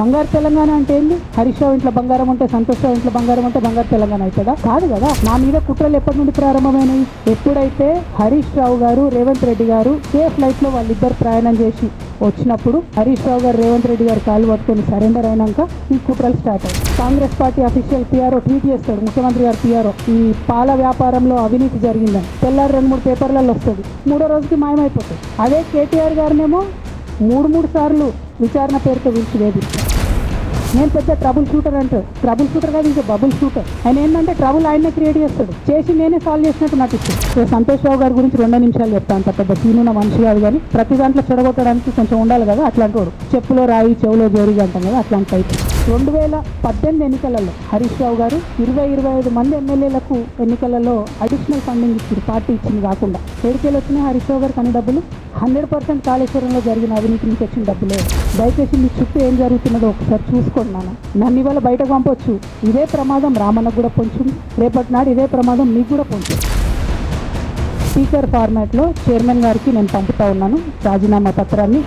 బంగారు తెలంగాణ అంటే ఏంది? హరీష్ రావు ఇంట్లో బంగారం ఉంటే సంతోష్ రావు ఇంట్లో బంగారం ఉంటే బంగారు తెలంగాణ అవుతుందా? కాదు కదా. నా మీద కుట్రలు ఎప్పటి నుండి ప్రారంభమైనవి ఎప్పుడైతే హరీష్ రావు గారు రేవంత్ రెడ్డి గారు ఏ ఫ్లైట్లో వాళ్ళిద్దరు ప్రయాణం చేసి వచ్చినప్పుడు హరీష్ రావు గారు రేవంత్ రెడ్డి గారు కాలు పట్టుకొని సరెండర్ అయినాక ఈ కుట్రలు స్టార్ట్ అయ్యాయి. Congress party official PRO tweet చేస్తాడు ముఖ్యమంత్రి గారు పిఆర్ఓ. ఈ పాల వ్యాపారంలో అవినీతి జరిగిందని తెల్లారి రెండు మూడు పేపర్లలో వస్తుంది. మూడో రోజుకి మాయమైపోతుంది. అదే కేటీఆర్ గారినేమో మూడు మూడు సార్లు విచారణ పేరుతో పిలిచి వేధిస్తారు నేను పెద్ద ట్రబుల్ షూటర్ అంటాడు ట్రబుల్ షూటర్ కాదు ఇంకా బబుల్ షూటర్ ఆయన ఏంటంటే ట్రబుల్ ఆయనే క్రియేట్ చేస్తాడు. చేసి నేనే సాల్వ్ చేసినట్టు నటిస్తాడు. సో సంతోష్ రావు గారి గురించి రెండు నిమిషాలు చెప్తాను. అంత పెద్ద సీనున్న మనిషి కాదు కానీ ప్రతి దాంట్లో చెడగొట్టడానికి కొంచెం ఉండాలి కదా అట్లాంటి వాడు. చెప్పులో రాయి చెవులో జోరిగా అంటాం కదా అట్లాంటి టైప్ రెండు వేల పద్దెనిమిది ఎన్నికలలో హరీష్ రావు గారు ఇరవై ఇరవై ఐదు మంది ఎమ్మెల్యేలకు ఎన్నికలలో అడిషనల్ ఫండింగ్ ఇచ్చింది పార్టీ ఇచ్చింది కాకుండా ఏడికేలు వచ్చిన హరీష్ రావు గారికి అన్ని డబ్బులు. హండ్రెడ్ పర్సెంట్ కాళేశ్వరంలో జరిగిన అవినీతి నుంచి వచ్చిన డబ్బులే. దయచేసి మీ చుట్టూ ఏం జరుగుతున్నదో ఒకసారి చూసుకోండి నాన్న. నన్ను ఇవాళ బయటకు పంపొచ్చు. ఇదే ప్రమాదం రామన్నకు కూడా పొంచు. రేపటి నాడు ఇదే ప్రమాదం మీకు కూడా పొంచు. స్పీకర్ ఫార్మాట్లో చైర్మన్ గారికి నేను పంపుతా ఉన్నాను. రాజీనామా పత్రాన్ని